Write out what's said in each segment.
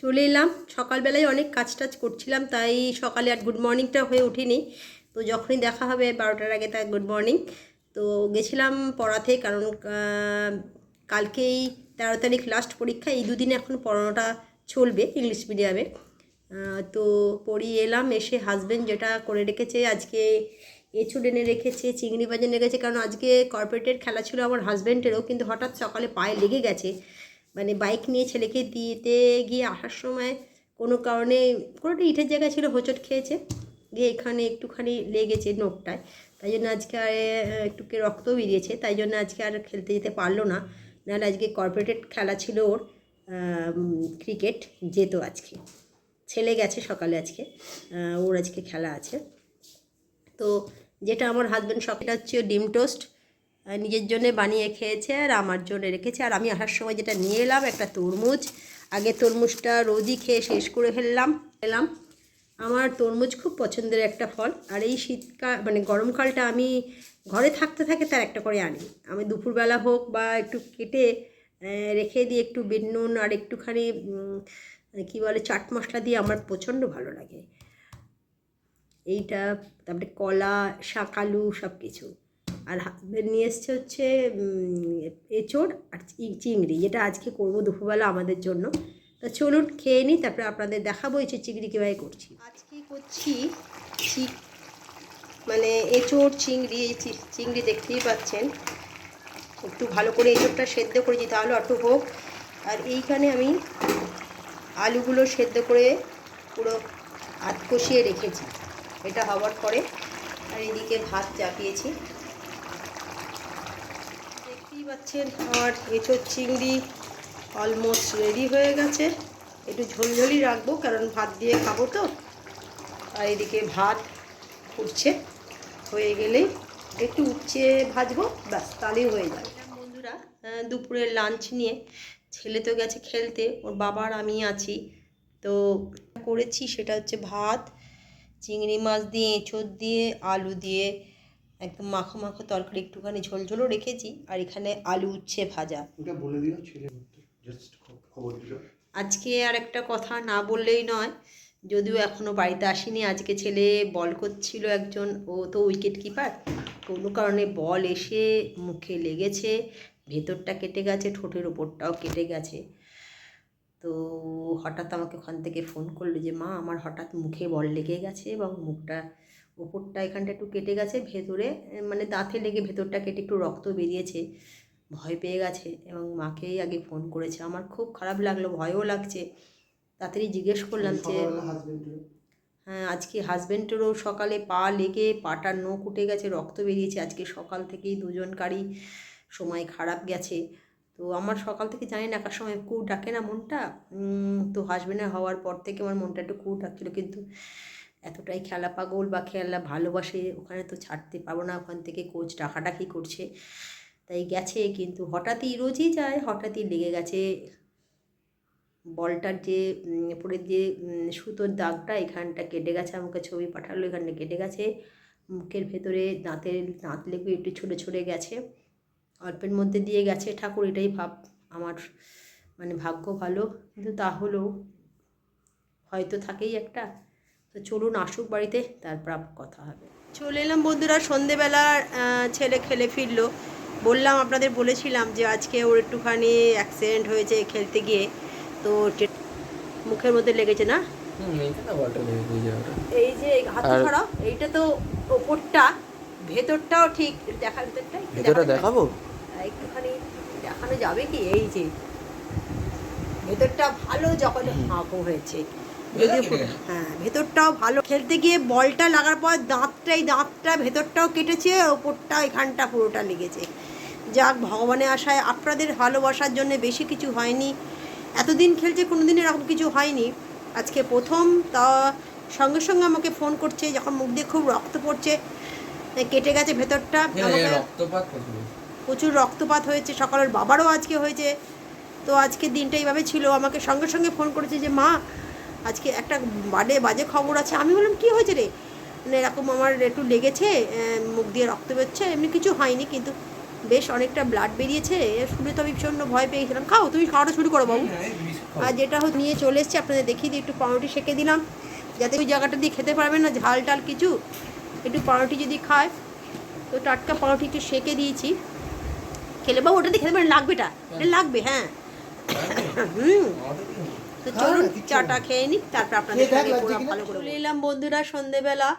চলে এলাম। সকালবেলায় অনেক কাজ টাজ করছিলাম, তাই সকালে আর গুড মর্নিংটা হয়ে উঠিনি তো যখনই দেখা হবে বারোটার আগে তাই গুড মর্নিং তো গেছিলাম পড়াতে, কারণ কালকেই তেরো তারিখ লাস্ট পরীক্ষা, এই দুদিনে এখন পড়ানোটা চলবে ইংলিশ মিডিয়ামে তো পড়িয়ে এলাম, এসে হাজব্যান্ড যেটা করে রেখেছে, আজকে এঁচুড় এনে রেখেছে, চিংড়ি বাজার রেখেছে, কারণ আজকে কর্পোরেটের খেলা ছিল আমার হাজব্যান্ডেরও কিন্তু হঠাৎ সকালে পায়ে লেগে গেছে। মানে বাইক নিয়ে ছেলেকে দিতে গিয়ে আসার সময় কোনো কারণে কোনোটা ইটের জায়গা ছিল হোঁচট খেয়েছে। দিয়ে এখানে একটুখানি লেগেছে নোটটায় তাই জন্য আজকে আর আহ, একটু কে রক্ত বেরিয়েছে। তাই জন্য আজকে আর খেলতে যেতে পারল না। নাহলে আজকে কর্পোরেটেড খেলা ছিল ওর ক্রিকেট যেত আজকে। ছেলে গেছে সকালে আজকে ওর আজকে খেলা আছে। তো যেটা আমার হাজব্যান্ড সবটা হচ্ছে ডিম টোস্ট নিজের জন্যে বানিয়ে খেয়েছে আর আমার জন্য রেখেছে। আর আমি আসার সময় যেটা নিয়ে এলাম, একটা তরমুজ। আগে তরমুজটা রোজই খেয়ে শেষ করে ফেললাম এলাম আমার তরমুজ খুব পছন্দের একটা ফল। আর এই শীতকাল মানে গরমকালটা আমি ঘরে থাকতে থাকে তার একটা করে আনি। আমি দুপুরবেলা হোক বা একটু কেটে রেখে দিয়ে একটু বিট নুন আর একটুখানি কী বলে, চাট মশলা দিয়ে আমার প্রচণ্ড ভালো লাগে। এইটা, তারপরে কলা শাকালু সব কিছু আর হাজবেন্ড নিয়ে এসছে হচ্ছে এঁচোড় আর চিংড়ি, যেটা আজকে করব দুপুরবেলা আমাদের জন্য। তা চলুন খেয়ে নিই, তারপরে আপনাদের দেখাবো এই চিংড়ি কীভাবে করছি। আজকে করছি মানে এঁচোড়, চিংড়ি চিংড়ি দেখতেই পাচ্ছেন। একটু ভালো করে এঁচোড়টা সেদ্ধ করেছি তাহলে অত হোক। আর এইখানে আমি আলুগুলো সেদ্ধ করে পুরো হাত কষিয়ে রেখেছি, এটা হওয়ার পরে। আর এদিকে ভাত চাপিয়েছি। পাচ্ছেন আমার এঁচোড় চিংড়ি অলমোস্ট রেডি হয়ে গেছে। একটু ঝোলঝোলই রাখব, কারণ ভাত দিয়ে খাব তো। আর এদিকে ভাত ফুটছে, হয়ে গেলেই একটু উচ্ছে ভাজবো, ব্যাস, তাহলেই হয়ে যাবে। বন্ধুরা দুপুরের লাঞ্চ নিয়ে, ছেলে তো গেছে খেলতে, ওর বাবার আমি আছি। তো করেছি, সেটা হচ্ছে ভাত, চিংড়ি মাছ দিয়ে, এঁচোড় দিয়ে, আলু দিয়ে একদম মাখো মাখো তরকারি একটুখানি ঝোলঝোলও রেখেছি আর এখানে আলু উচ্ছে ভাজা। ওটা বলে দিও ছেলে আজকে আর একটা কথা না বললেই নয় যদিও এখনও বাড়িতে আসেনি আজকে ছেলে বল করছিল একজন ও তো উইকেট কিপার কোনো কারণে বল এসে মুখে লেগেছে ভেতরটা কেটে গেছে ঠোঁটের ওপরটাও কেটে গেছে। তো হঠাৎ আমাকে ওখান থেকে ফোন করল যে মা আমার হঠাৎ মুখে বল লেগে গেছে এবং মুখটা ওপরটা এখানটা একটু কেটে গেছে ভেতরে মানে দাঁতে লেগে ভেতরটা কেটে একটু রক্ত বেরিয়েছে। ভয় পেয়ে গেছে এবং মাকেই আগে ফোন করেছে। আমার খুব খারাপ লাগল ভয়ও লাগছে। তাড়াতাড়ি জিজ্ঞেস করলাম যে হ্যাঁ আজকে হাজব্যান্ডেরও সকালে পা লেগে পাটার নখ উঠে গেছে রক্ত বেরিয়েছে। আজকে সকাল থেকেই দুজনকারই সময় খারাপ গেছে। তো আমার সকাল থেকে জানি না একার সময় কু ডাকে না মনটা। তো হাজব্যান্ডের হওয়ার পর থেকে আমার মনটা একটু কু ডাকছিল কিন্তু এতটাই খেলা পাগল বা খেলা ভালোবাসে, ওখানে তো ছাড়তে পারব না, ওখান থেকে কোচ ডাকাডাকি করছে। তাই গেছে, কিন্তু হঠাৎই রোজই যায়, হঠাৎই লেগে গেছে। বলটার যে উপরের যে সুতোর দাগটা, এখানটা কেটে গেছে, আমাকে ছবি পাঠালো, এখানটা কেটে গেছে। মুখের ভেতরে দাঁতের, দাঁত লেগে একটু ছুটে ছুটে গেছে। অল্পের মধ্যে দিয়ে গেছে, ঠাকুর এটাই ভাব, আমার মানে ভাগ্য ভালো। কিন্তু তা হলেও হয়তো থাকেই একটা। তো চলুন আসুক বাড়িতে তারপর কথা হবে। চলে এলাম বন্ধুরা সন্ধেবেলা ছেলে খেলে ফিরলো। বললাম আপনাদের বলেছিলাম যে আজকে ওর একটুখানি অ্যাক্সিডেন্ট হয়েছে খেলতে গিয়ে। তো মুখের মধ্যে লেগেছে না? এই যে হাত ছড়া এইটা তো ওপরটা ভেতরটাও ঠিক দেখা ভেতরটা ভেতরটা দেখাবো? একটুখানি দেখানো যাবে কি? এই যে ভেতরটা ভালো যখন হাঁকো হয়েছে? হ্যাঁ ভেতরটাও ভালো। খেলতে গিয়ে বলটা লাগার পর দাঁতটাই দাঁতটা ভেতরটাও কেটেছে ওপরটা এখানটা পুরোটা লেগেছে। যাক ভগবানের আশায় আপনাদের ভালোবাসার জন্য বেশি কিছু হয়নি। এতদিন খেলছে কোনো দিন এরকম কিছু হয়নি। আজকে প্রথম তা সঙ্গে সঙ্গে আমাকে ফোন করছে যখন মুখ দিয়ে খুব রক্ত পড়ছে কেটে গেছে ভেতরটা। রক্তপাত প্রচুর প্রচুর রক্তপাত হয়েছে সকালের বাবারও আজকে হয়েছে। তো আজকে দিনটা এইভাবে ছিল। আমাকে সঙ্গে সঙ্গে ফোন করেছে যে মা আজকে একটা বাজে বাজে খবর আছে। আমি বললাম কী হয়েছে রে? মানে এরকম আমার একটু লেগেছে মুখ দিয়ে রক্ত বেরোচ্ছে এমনি কিছু হয়নি কিন্তু বেশ অনেকটা ব্লাড বেরিয়েছে। শুনে তো আমি ভীষণ ভয় পেয়ে গেছিলাম। খাও তুমি খাওয়াটা শুরু করো বাবু। আর যেটা নিয়ে চলে এসেছি আপনাদের দেখিয়ে দিই একটু পাউরুটি সেঁকে দিলাম। যাতে ওই জায়গাটা দিয়ে খেতে পারবেন না ঝাল টাল কিছু। একটু পাউরুটি যদি খায় তো টাটকা পাউরুটি একটু সেঁকে দিয়েছি। খেলে বাবু ওটা দিয়ে খেতে পারেন লাগবেটা? এটা লাগবে হ্যাঁ। হুম। তো চলুন চাটা খেয়ে নিই তারপর আপনাদের সঙ্গে পুরো ভালো করে চলে এলাম বন্ধুরা সন্ধেবেলা।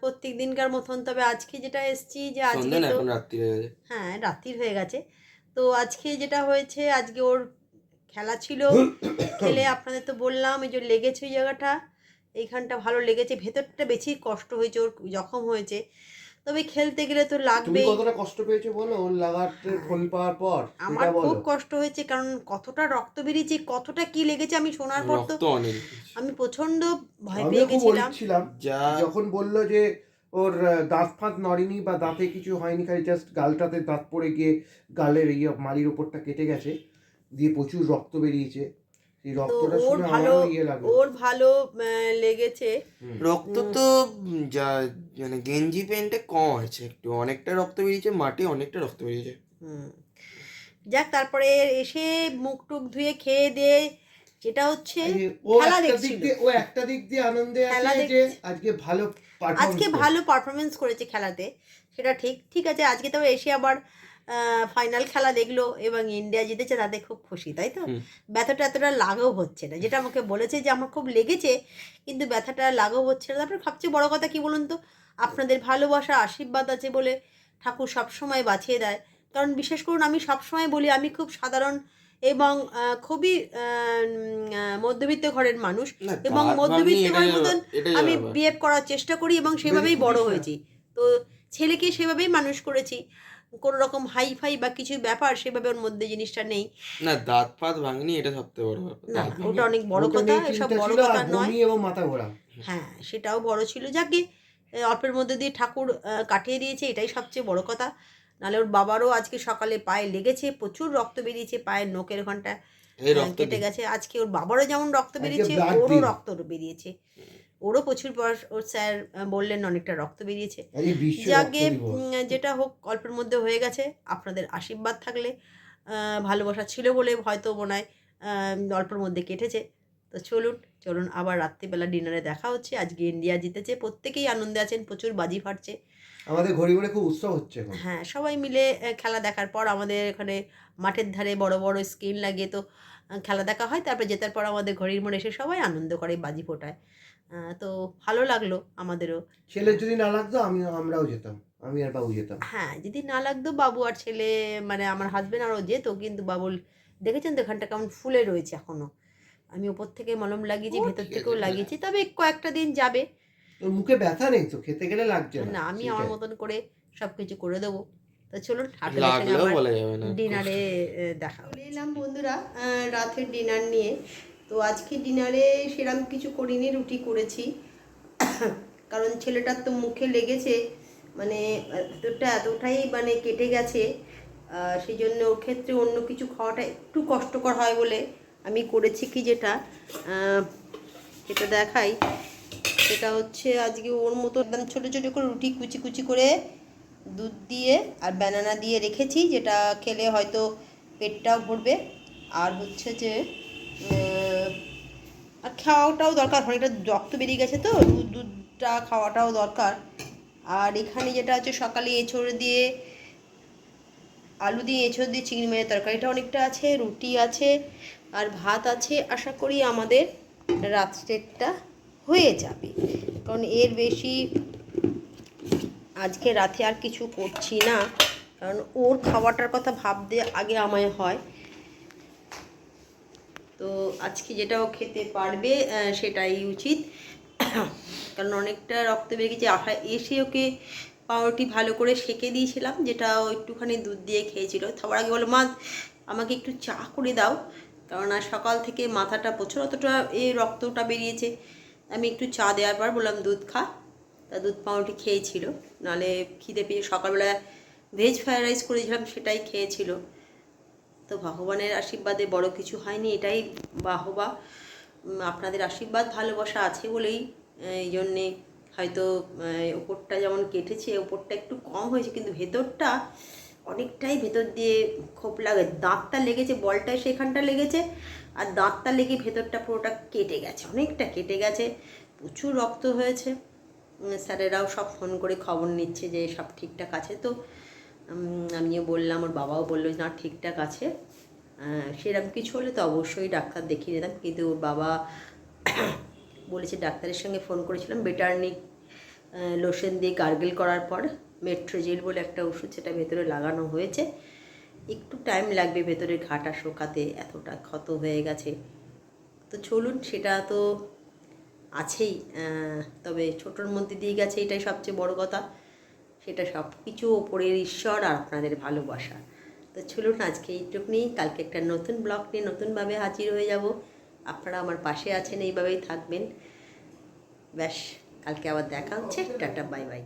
প্রত্যেক দিনকার মতন তবে আজকে যেটা এসছি যে আজকে তো এখন রাত্রি হয়ে গেছে। হ্যাঁ রাত্রির হয়ে গেছে। তো আজকে যেটা হয়েছে আজকে ওর খেলা ছিল। খেলে আপনাদের তো বললাম এই যে লেগেছে ওই জায়গাটা। এইখানটা ভালো লেগেছে। ভেতরটা বেশি কষ্ট হয়েছে ওর জখম হয়েছে। তবে খেলতে গেলে তো তুমি লাগবেই। কতটা কষ্ট পেয়েছ বলো? ওর লাগাতে ফোন পাওয়ার পর আমার খুব কষ্ট হয়েছে কারণ কতটা রক্ত বেরিয়েছে কতটা কি লেগেছে আমি শোনার পর তো আমি প্রচণ্ড ভয় পেয়ে গেছিলাম। যা যখন বলল যে ওর দাঁত ফাঁত নড়েনি বা দাঁতে কিছু হয়নি খালি জাস্ট গালটাতে দাঁত পড়ে গিয়ে গালের ইয়ে মালির ওপরটা কেটে গেছে দিয়ে প্রচুর রক্ত বেরিয়েছে। ওর ভালো আমারও ইয়ে লাগল। ওর ভালো লেগেছে। রক্ত তো যা মানে গেঞ্জি প্যান্টে কম আছে একটু। অনেকটা রক্ত বেরিয়েছে মাঠে অনেকটা রক্ত বেরিয়েছে। যাক তারপরে এসে মুখ টুক ধুয়ে খেয়ে দিয়ে যেটা হচ্ছে খেলা একটা দিক দেখছিল। দিয়ে ও একটা দিক দিয়ে আনন্দে আছে যে আজকে ভালো আজকে পারফরমেন্স ভালো পারফরমেন্স করেছে খেলাতে সেটা ঠিক। ঠিক আছে আজকে তো এসে আবার ফাইনাল খেলা দেখল এবং ইন্ডিয়া জিতেছে তাতে খুব খুশি তাই তো? ব্যথাটা এতটা লাঘব হচ্ছে না যেটা আমাকে বলেছে যে আমার খুব লেগেছে কিন্তু ব্যথাটা লাঘব হচ্ছে না। তারপরে সবচেয়ে বড় কথা কি বলুন তো? আপনাদের ভালোবাসা আশীর্বাদ আছে বলে ঠাকুর সবসময় বাঁচিয়ে দেয়। কারণ বিশেষ করুন আমি সবসময় বলি আমি খুব সাধারণ এবং খুবই মধ্যবিত্ত ঘরের মানুষ এবং মধ্যবিত্ত ঘরের মতন আমি। বিহেভ করার চেষ্টা করি এবং সেভাবেই বড় হয়েছি। তো ছেলেকে সেভাবেই মানুষ করেছি। কোনো রকম হাই ফাই বা কিছু ব্যাপার সেভাবে ওর মধ্যে জিনিসটা নেই। না দাঁত ফাত ভাঙনি এটা সবথেকে বড় ব্যাপার। না ওটা অনেক বড় কথা এসব বড় কথা নয়। এবং মাথা ঘোরা। হ্যাঁ সেটাও বড় ছিল। যাকে অল্পের মধ্যে দিয়ে ঠাকুর আহ, কাটিয়ে দিয়েছে এটাই সবচেয়ে বড় কথা। নাহলে ওর বাবারও আজকে সকালে পায়ে লেগেছে প্রচুর রক্ত বেরিয়েছে পায়ের নোকের আহ, কেটে গেছে। আজকে ওর বাবারও যেমন রক্ত বেরিয়েছে ওরও রক্ত বেরিয়েছে। ওরও প্রচুর বয়স- ওর স্যার বললেন অনেকটা রক্ত বেরিয়েছে। যাকে যেটা হোক অল্পের মধ্যে হয়ে গেছে। আপনাদের আশীর্বাদ থাকলে ভালোবাসা ছিল বলে হয়তো মনে হয় অল্পের মধ্যে কেটেছে। তো চলুন চলুন আবার রাত্রিবেলা ডিনারে দেখা হচ্ছে। আজকে ইন্ডিয়া জিতেছে প্রত্যেকেই আনন্দে আছেন প্রচুর বাজি ফাটছে। আমাদের ঘড়ি ঘড়ি খুব উৎসব হচ্ছে হ্যাঁ সবাই মিলে খেলা দেখার পর আমাদের এখানে মাঠের ধারে বড় বড় স্ক্রিন লাগিয়ে তো খেলা দেখা হয়। তারপরে জেতার পর আমাদের ঘড়ির মোড়ে এসে সবাই আনন্দ করে বাজি ফোটায়। তো ভালো লাগল আমাদেরও। ছেলের যদি না লাগতো আমি আমরাও যেতাম আমি আর বাবু যেতাম। হ্যাঁ যদি না লাগতো বাবু আর ছেলে মানে আমার হাজবেন্ড আরও যেত কিন্তু বাবুল দেখেছেন তো এখানটা কেমন ফুলে রয়েছে এখনও? আমি ওপর থেকে মলম লাগিয়েছি ভেতর থেকেও লাগিয়েছি তবে কয়েকটা দিন যাবে। তোর মুখে ব্যথা নেই তো? খেতে গেলে লাগছে না। আমি আমার মতন করে সব কিছু করে দেবো। তো চলুন ডিনারে দেখা এলাম বন্ধুরা আহ, রাতের ডিনার নিয়ে। তো আজকে ডিনারে সেরকম কিছু করিনি, রুটি করেছি। কারণ ছেলেটার তো মুখে লেগেছে মানে ভেতরটা এতটাই মানে কেটে গেছে। সেই জন্য ওর ক্ষেত্রে অন্য কিছু খাওয়াটা একটু কষ্টকর হয় বলে আমি করেছি কি যেটা। যেটা দেখাই। সেটা হচ্ছে আজকে ওর মতো একদম ছোটো ছোটো করে রুটি কুচি কুচি করে দুধ দিয়ে আর ব্যানানা দিয়ে রেখেছি, যেটা খেলে হয়তো পেটটাও ভরবে। আর হচ্ছে যে আর খাওয়াটাও দরকার, অনেকটা রক্ত বেরিয়ে গেছে তো, দুধ, দুধটা খাওয়াটাও দরকার। আর এখানে যেটা হচ্ছে সকালে এঁচড় দিয়ে, আলু দিয়ে এঁচড় দিয়ে চিংড়ি মাছের তরকারিটা অনেকটা আছে, রুটি আছে, আর ভাত আছে। আশা করি আমাদের রাত্রেরটা হয়ে যাবে। কারণ এর বেশি আজকে রাতে আর কিছু করছি না। কারণ ওর খাওয়াটার কথা ভাবতে আগে আমায় হয়। তো আজকে যেটা ও খেতে পারবে সেটাই উচিত। কারণ অনেকটা রক্ত বেরিয়ে গেছে আহা এসে ওকে পাউরুটি ভালো করে সেকে দিয়েছিলাম, যেটা একটুখানি দুধ দিয়ে খেয়েছিল। সবার আগে বলো মা, আমাকে একটু চা করে দাও। আর সকাল থেকে মাথাটা প্রচুর, অতটা এই রক্তটা বেরিয়েছে। আমি একটু চা দেওয়ার পর বললাম, দুধ খা। তা দুধ পাউরুটি খেয়েছিল। নাহলে খিদে পেয়ে সকালবেলা ভেজ ফ্রাইড রাইস করেছিলাম সেটাই খেয়েছিল। তো ভগবানের আশীর্বাদে বড় কিছু হয়নি, এটাই বাহবা। আপনাদের আশীর্বাদ, ভালোবাসা আছে বলেই এই জন্যে হয়তো ওপরটা যেমন কেটেছে, ওপরটা একটু কম হয়েছে, কিন্তু ভেতরটা অনেকটাই ভেতর দিয়ে খোপ লাগে। দাঁতটা লেগেছে বলটা সেখানটা লেগেছে, আর দাঁতটা লেগে ভেতরটা পুরোটা কেটে গেছে, অনেকটা কেটে গেছে। প্রচুর রক্ত হয়েছে। স্যারেরাও সব ফোন করে খবর নিচ্ছে যে সব ঠিকঠাক আছে। তো আমিও বললাম, ওর বাবাও বলল না, ঠিকঠাক আছে। সেরকম কিছু হলে তো অবশ্যই ডাক্তার দেখিয়ে নিতাম কিন্তু ওর বাবা বলেছে, ডাক্তারের সঙ্গে ফোন করেছিলাম বেটারনিক লোশন দিয়ে গার্গেল করার পর মেট্রোজেল বলে একটা ওষুধ, সেটা ভেতরে লাগানো হয়েছে। একটু টাইম লাগবে ভেতরে ঘাটা শোকাতে, এতটা ক্ষত হয়ে গেছে। তো চলুন, সেটা তো আছেই। তবে ছোটোর মধ্যে দিয়ে গেছে, এটাই সবচেয়ে বড় কথা। সেটা সব কিছু ওপরের ঈশ্বর আর আপনাদের ভালোবাসা। তো চলুন, আজকে এইটুকুনি কালকে একটা নতুন ব্লগ নিয়ে নতুনভাবে হাজির হয়ে যাব। আপনারা আমার পাশে আছেন, এইভাবেই থাকবেন। ব্যাস, কালকে আবার দেখা হচ্ছে। Tata, bye bye.